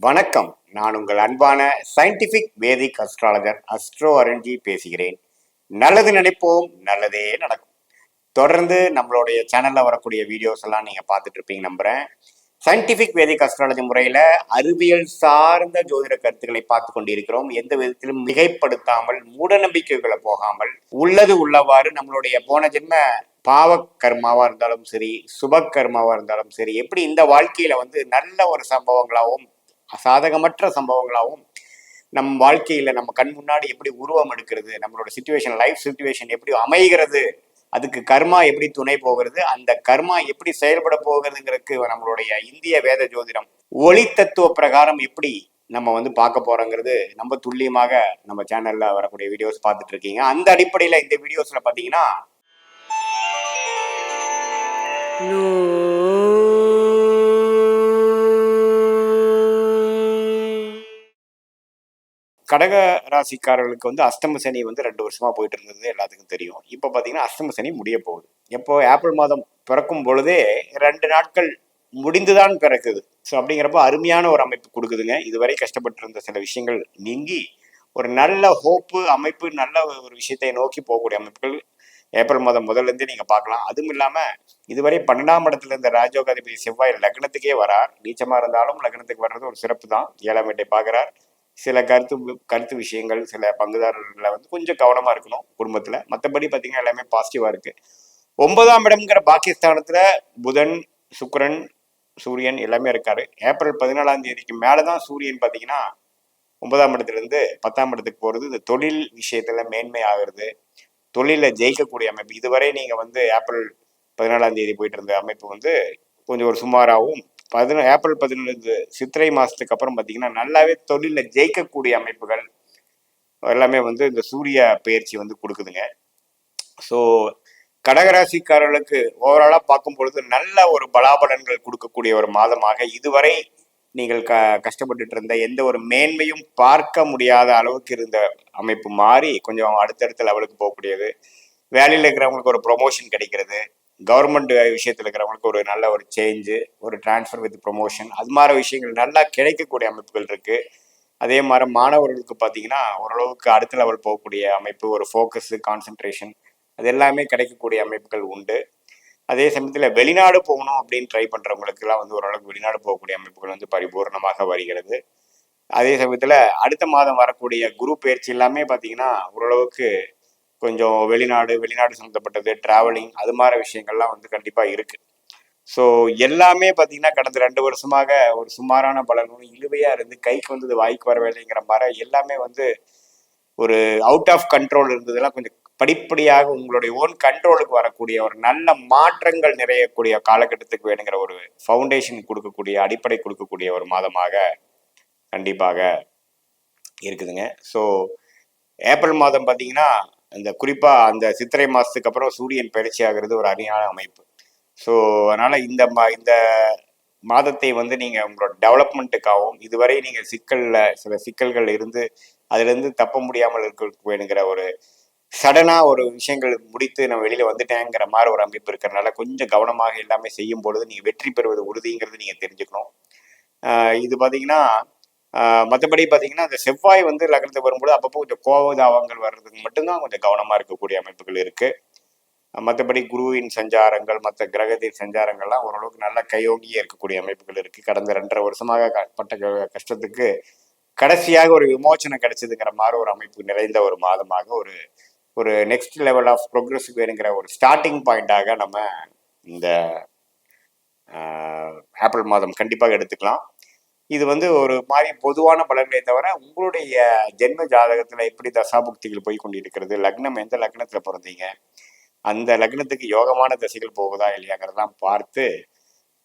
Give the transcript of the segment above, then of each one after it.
வணக்கம். நான் உங்கள் அன்பான scientific Vedic astrologer astro Aranji பேசுகிறேன். நல்லது நினைப்போம் நல்லதே நடக்கும். தொடர்ந்து நம்மளுடைய சேனல்ல வரக்கூடிய வீடியோஸ் எல்லாம் நீங்க பார்த்துட்டு இருப்பீங்க நம்புறேன். சயின்டிபிக் வேதிக் அஸ்ட்ராலஜி முறையில அறிவியல் சார்ந்த ஜோதிட கருத்துக்களை பார்த்து கொண்டிருக்கிறோம். எந்த விதத்திலும் மிகைப்படுத்தாமல் மூட நம்பிக்கைகளை போகாமல் உள்ளது உள்ளவாறு நம்மளுடைய போன ஜென்ம பாவ கர்மாவா இருந்தாலும் சரி சுப கர்மாவா இருந்தாலும் சரி எப்படி இந்த வாழ்க்கையில வந்து நல்ல ஒரு சம்பவங்களாகவும் சாதகமற்ற சம்பவங்களாகவும் நம் வாழ்க்கையில நம்ம கண் முன்னாடி எப்படி உருவம் எடுக்கிறது நம்மளோட சுச்சுவேஷன் லைஃப் சுச்சுவேஷன் எப்படி அமைகிறது அதுக்கு கர்மா எப்படி துணை போகிறது அந்த கர்மா எப்படி செயல்பட போகிறதுங்கிறதுக்கு நம்மளுடைய இந்திய வேத ஜோதிடம் ஒளி தத்துவ பிரகாரம் எப்படி நம்ம வந்து பார்க்க போறோங்கிறது நம்ம துல்லியமாக நம்ம சேனல்ல வரக்கூடிய வீடியோஸ் பார்த்துட்டு இருக்கீங்க அந்த அடிப்படையில இந்த வீடியோஸ்ல பாத்தீங்கன்னா கடக ராசிக்காரர்களுக்கு வந்து அஷ்டம சனி வந்து ரெண்டு வருஷமா போயிட்டு இருந்தது எல்லாத்துக்கும் தெரியும். இப்போ பார்த்தீங்கன்னா அஷ்டம சனி முடிய போகுது. எப்போ ஏப்ரல் மாதம் பிறக்கும் பொழுதே ரெண்டு நாட்கள் முடிந்துதான் பிறக்குது. ஸோ அப்படிங்கிறப்ப அருமையான ஒரு அமைப்பு கொடுக்குதுங்க. இதுவரை கஷ்டப்பட்டு இருந்த சில விஷயங்கள் நீங்கி ஒரு நல்ல ஹோப்பு அமைப்பு நல்ல ஒரு விஷயத்தை நோக்கி போகக்கூடிய அமைப்புகள் ஏப்ரல் மாதம் முதல்ல இருந்தே நீங்க பார்க்கலாம். அதுவும் இல்லாமல் இதுவரை பன்னெண்டாம் இடத்துல இருந்த ராஜோகாதிபதி செவ்வாய் லக்னத்துக்கே வரார். நீச்சமாக இருந்தாலும் லக்னத்துக்கு வர்றது ஒரு சிறப்பு தான் ஏழாம் வீட்டை பார்க்குறார். சில கருத்து கருத்து விஷயங்கள் சில பங்குதாரர்களை வந்து கொஞ்சம் கவனமா இருக்கணும் குடும்பத்துல. மற்றபடி பார்த்தீங்கன்னா எல்லாமே பாசிட்டிவா இருக்கு. ஒன்பதாம் இடம்ங்கிற பாகிஸ்தானத்துல புதன் சுக்கரன் சூரியன் எல்லாமே இருக்காரு. ஏப்ரல் பதினாலாம் தேதிக்கு மேலதான் சூரியன் பார்த்தீங்கன்னா ஒன்பதாம் இடத்துல இருந்து பத்தாம் இடத்துக்கு போகிறது இந்த தொழில் விஷயத்துல மேன்மை ஆகிறது. தொழிலில் ஜெயிக்கக்கூடிய அமைப்பு. இதுவரை நீங்கள் வந்து ஏப்ரல் பதினாலாம் தேதி போயிட்டு இருந்த அமைப்பு வந்து கொஞ்சம் ஒரு சுமாராகவும் பதின ஏப்ரல் பதினொன்று சித்திரை மாதத்துக்கு அப்புறம் பார்த்தீங்கன்னா நல்லாவே தொழிலில் ஜெயிக்கக்கூடிய அமைப்புகள் எல்லாமே வந்து இந்த சூரிய பயிற்சி வந்து கொடுக்குதுங்க. ஸோ கடகராசிக்காரர்களுக்கு ஓவராலாக பார்க்கும் பொழுது நல்ல ஒரு பலாபலன்கள் கொடுக்கக்கூடிய ஒரு மாதமாக இதுவரை நீங்கள் க கஷ்டப்பட்டுட்டு இருந்த எந்த ஒரு மேன்மையும் பார்க்க முடியாத அளவுக்கு இருந்த அமைப்பு மாறி கொஞ்சம் அடுத்தடுத்த லெவலுக்கு போகக்கூடியது. வேலையில் இருக்கிறவங்களுக்கு ஒரு ப்ரொமோஷன் கிடைக்கிறது. கவர்மெண்ட் விஷயத்தில் இருக்கிறவங்களுக்கு ஒரு நல்ல ஒரு சேஞ்சு ஒரு டிரான்ஸ்ஃபர் வித் ப்ரொமோஷன் அது மாதிரி விஷயங்கள் நல்லா கிடைக்கக்கூடிய அமைப்புகள் இருக்குது அதே மாதிரி மாணவர்களுக்கு பார்த்தீங்கன்னா ஓரளவுக்கு அடுத்த லெவல் போகக்கூடிய அமைப்பு ஒரு ஃபோக்கஸு கான்சென்ட்ரேஷன் அது எல்லாமே கிடைக்கக்கூடிய அமைப்புகள் உண்டு. அதே சமயத்தில் வெளிநாடு போகணும் அப்படின்னு ட்ரை பண்ணுறவங்களுக்குலாம் வந்து ஓரளவுக்கு வெளிநாடு போகக்கூடிய அமைப்புகள் வந்து பரிபூர்ணமாக வருகிறது. அதே சமயத்தில் அடுத்த மாதம் வரக்கூடிய குரு பயிற்சி எல்லாமே பார்த்தீங்கன்னா ஓரளவுக்கு கொஞ்சம் வெளிநாடு வெளிநாடு சம்மந்தப்பட்டது டிராவலிங் அது மாதிரி விஷயங்கள்லாம் வந்து கண்டிப்பாக இருக்கு. ஸோ எல்லாமே பார்த்தீங்கன்னா கடந்த ரெண்டு வருஷமாக ஒரு சுமாரான பலனும் இழுவையாக இருந்து கைக்கு வந்தது வாய்க்கு வரவில்லைங்கிற மாதிரி எல்லாமே வந்து ஒரு அவுட் ஆஃப் கண்ட்ரோல் இருந்ததெல்லாம் கொஞ்சம் படிப்படியாக உங்களுடைய ஓன் கண்ட்ரோலுக்கு வரக்கூடிய ஒரு நல்ல மாற்றங்கள் நிறையக்கூடிய காலகட்டத்துக்கு வேணுங்கிற ஒரு ஃபவுண்டேஷன் கொடுக்கக்கூடிய அடிப்படை கொடுக்கக்கூடிய ஒரு மாதமாக கண்டிப்பாக இருக்குதுங்க. ஸோ ஏப்ரல் மாதம் பார்த்தீங்கன்னா இந்த குறிப்பாக அந்த சித்திரை மாதத்துக்கு அப்புறம் சூரியன் பயிற்சி ஆகிறது ஒரு அருமையான அமைப்பு. ஸோ அதனால் இந்த மா இந்த மாதத்தை வந்து நீங்கள் உங்களோட டெவலப்மெண்ட்டுக்காகவும் இதுவரை நீங்கள் சிக்கலில் சில சிக்கல்கள் இருந்து அதுலேருந்து தப்ப முடியாமல் இருக்க வேணுங்கிற ஒரு சடனாக ஒரு விஷயங்கள் முடித்து நான் வெளியில் வந்துட்டேங்கிற மாதிரி ஒரு அமைப்பு இருக்கிறனால கொஞ்சம் கவனமாக எல்லாமே செய்யும் பொழுது நீங்கள் வெற்றி பெறுவது உறுதிங்கிறது நீங்கள் தெரிஞ்சுக்கணும். இது பார்த்தீங்கன்னா மற்றபடி பார்த்தீங்கன்னா அந்த செவ்வாய் வந்து லக்னத்துக்கு வரும்போது அப்பப்போ கொஞ்சம் கோவதாவங்கள் வர்றதுக்கு மட்டும்தான் கொஞ்சம் கவனமாக இருக்கக்கூடிய அமைப்புகள் இருக்குது மற்றபடி குருவின் சஞ்சாரங்கள் மற்ற கிரகத்தின் சஞ்சாரங்கள்லாம் ஓரளவுக்கு நல்ல கையோங்கியே இருக்கக்கூடிய அமைப்புகள் இருக்குது கடந்த ரெண்டரை வருஷமாக க- பட்ட கஷ்டத்துக்கு கடைசியாக ஒரு விமோச்சனம் கிடைச்சதுங்கிற மாதிரி ஒரு அமைப்பு நிறைந்த ஒரு மாதமாக ஒரு ஒரு நெக்ஸ்ட் லெவல் ஆஃப் ப்ரோக்ரஸ் வேணுங்கிற ஒரு ஸ்டார்டிங் பாயிண்டாக நம்ம இந்த ஆஹ், ஏப்ரல் மாதம் கண்டிப்பாக எடுத்துக்கலாம். இது வந்து ஒரு மாதிரி பொதுவான பலன்களை தவிர உங்களுடைய ஜென்ம ஜாதகத்துல எப்படி தசாபுக்திகள் போய் கொண்டிருக்கிறது? லக்னம் எந்த லக்னத்துல பிறந்தீங்க? அந்த லக்னத்துக்கு யோகமான திசைகள் போகுதா இல்லையாங்கிறதெல்லாம் பார்த்து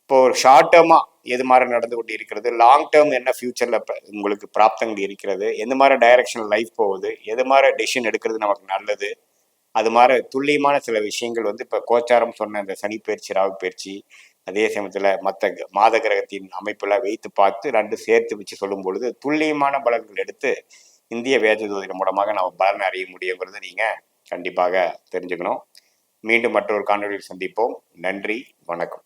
இப்போ ஒரு ஷார்ட் டேர்மா எது மாதிரி நடந்து கொண்டு இருக்கிறது லாங் டேர்ம் என்ன ஃபியூச்சர்ல உங்களுக்கு பிராப்தங்கள் இருக்கிறது? எந்த மாதிரி டைரக்ஷன் லைஃப் போகுது? எது மாதிரி டெசிஷன் எடுக்கிறது நமக்கு நல்லது? அது மாதிரி துல்லியமான சில விஷயங்கள் வந்து இப்போ கோச்சாரம் சொன்ன இந்த சனி பயிற்சி ராகு பயிற்சி அதே சமயத்தில் மற்ற மாத கிரகத்தின் அமைப்பில் வைத்து பார்த்து ரெண்டு சேர்த்து வச்சு சொல்லும் பொழுது துல்லியமான பலன்கள் எடுத்து இந்திய வேத ஜோதிடம் மூலமாக நம்ம பலன் அறிய முடியுங்கிறது நீங்கள் கண்டிப்பாக தெரிஞ்சுக்கணும். மீண்டும் மற்றொரு காணொலியில் சந்திப்போம். நன்றி வணக்கம்.